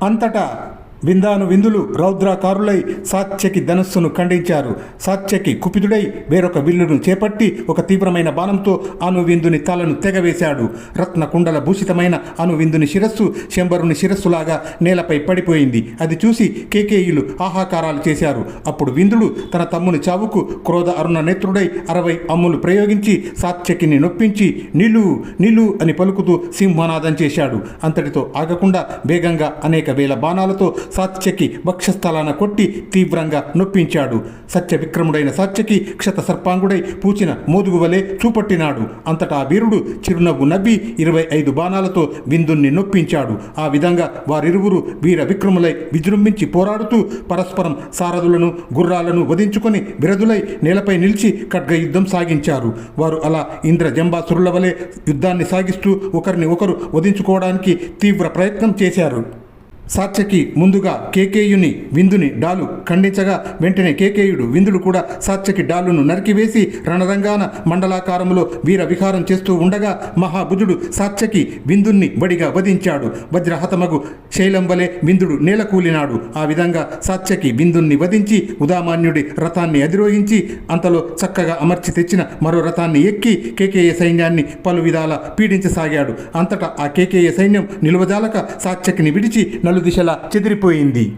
అంతటా విందాను విందులు రౌద్రాకారులై సాత్యకి ధనస్సును ఖండించారు. సాత్యకి కుపితుడై వేరొక విల్లును చేపట్టి ఒక తీవ్రమైన బాణంతో అనువిందుని తలను తెగవేశాడు. రత్న కుండల భూషితమైన అనువిందుని శిరస్సు శంబరుని శిరస్సులాగా నేలపై పడిపోయింది. అది చూసి కేకేయులు ఆహాకారాలు చేశారు. అప్పుడు విందుడు తన తమ్ముని చావుకు క్రోధ అరుణ నేత్రుడై అరవై అమ్ములు ప్రయోగించి సాత్యకిని నొప్పించి నిలు నిలు అని పలుకుతూ సింహనాదం చేశాడు. అంతటితో ఆగకుండా వేగంగా అనేక వేల బాణాలతో సాత్యకి వక్షస్థలాన కొట్టి తీవ్రంగా నొప్పించాడు. సత్య విక్రముడైన సాత్యకి క్షత సర్పాంగుడై పూచిన మోదుగు వలె చూపట్టినాడు. అంతటా వీరుడు చిరునవ్వు నవ్వి ఇరవై ఐదు బాణాలతో విందుణ్ణి నొప్పించాడు. ఆ విధంగా వారిరువురు వీర విక్రములై విజృంభించి పోరాడుతూ పరస్పరం సారథులను గుర్రాలను వధించుకొని విరదులై నేలపై నిలిచి ఖడ్గ యుద్ధం సాగించారు. వారు అలా ఇంద్ర జంబాసురుల వలె యుద్ధాన్ని సాగిస్తూ ఒకరిని ఒకరు వధించుకోవడానికి తీవ్ర ప్రయత్నం చేశారు. సాత్యకి ముందుగా కేకేయుని విందుని డాలు ఖండించగా వెంటనే కేకేయుడు విందుడు కూడా సాత్యకి డాలును నరికివేసి రణరంగాన మండలాకారంలో వీర విహారం చేస్తూ ఉండగా మహాబుధుడు సాత్యకి విందుణ్ణి బడిగా వధించాడు. వజ్రహతమగు శైలం వలె విందుడు నేలకూలినాడు. ఆ విధంగా సాత్యకి విందుణ్ణి వధించి ఉదామాన్యుడి రథాన్ని అధిరోహించి అంతలో చక్కగా అమర్చి తెచ్చిన మరో రథాన్ని ఎక్కి కేకేయ సైన్యాన్ని పలు విధాల పీడించసాగాడు. అంతటా ఆ కేకేయ సైన్యం నిలువజాలక సాత్యకిని విడిచి దిశల చెదిరిపోయింది.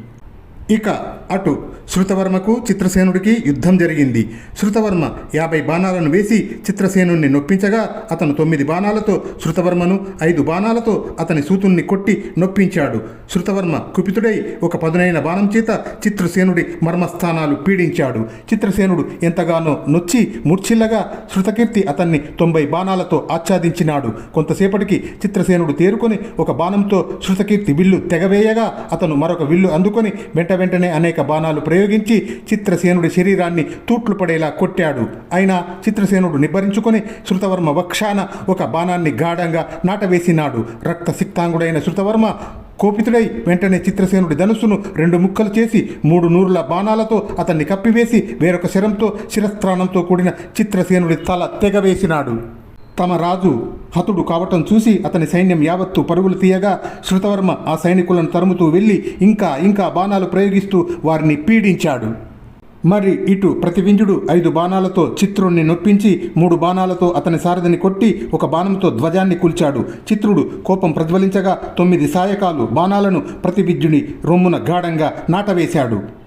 ఇక అటు శృతవర్మకు చిత్రసేనుడికి యుద్ధం జరిగింది. శృతవర్మ యాభై బాణాలను వేసి చిత్రసేనుణ్ణి నొప్పించగా అతను తొమ్మిది బాణాలతో శృతవర్మను ఐదు బాణాలతో అతని సూతుణ్ణి కొట్టి నొప్పించాడు. శృతవర్మ కుపితుడై ఒక పదునైన బాణం చేత చిత్రసేనుడి మర్మస్థానాలు పీడించాడు. చిత్రసేనుడు ఎంతగానో నొచ్చి మూర్ఛిల్లగా శృతకీర్తి అతన్ని తొంభై బాణాలతో ఆచ్ఛాదించినాడు. కొంతసేపటికి చిత్రసేనుడు తేరుకొని ఒక బాణంతో శృతకీర్తి విల్లు తెగవేయగా అతను మరొక విల్లు అందుకొని వెంట వెంటనే అనేక బాణాలు ప్రయోగించి చిత్రసేనుడి శరీరాన్ని తూట్లు పడేలా కొట్టాడు. అయినా చిత్రసేనుడు నిబ్బరించుకొని శృతవర్మ వక్షాన ఒక బాణాన్ని గాఢంగా నాటవేసినాడు. రక్తసిక్తాంగుడైన శృతవర్మ కోపితుడై వెంటనే చిత్రసేనుడి ధనుస్సును రెండు ముక్కలు చేసి మూడు నూరుల బాణాలతో అతన్ని కప్పివేసి వేరొక శరంతో శిరస్త్రాణంతో కూడిన చిత్రసేనుడి తల తెగవేసినాడు. తమ రాజు హతుడు కావటం చూసి అతని సైన్యం యావత్తు పరుగులు తీయగా శృతవర్మ ఆ సైనికులను తరుముతూ వెళ్ళి ఇంకా ఇంకా బాణాలు ప్రయోగిస్తూ వారిని పీడించాడు. మరి ఇటు ప్రతివింజుడు ఐదు బాణాలతో చిత్రుణ్ణి నొప్పించి మూడు బాణాలతో అతని సారథిని కొట్టి ఒక బాణంతో ధ్వజాన్ని కూల్చాడు. చిత్రుడు కోపం ప్రజ్వలించగా తొమ్మిది సాయకాలు బాణాలను ప్రతివిద్యుని రొమ్మున గాఢంగా నాటవేశాడు.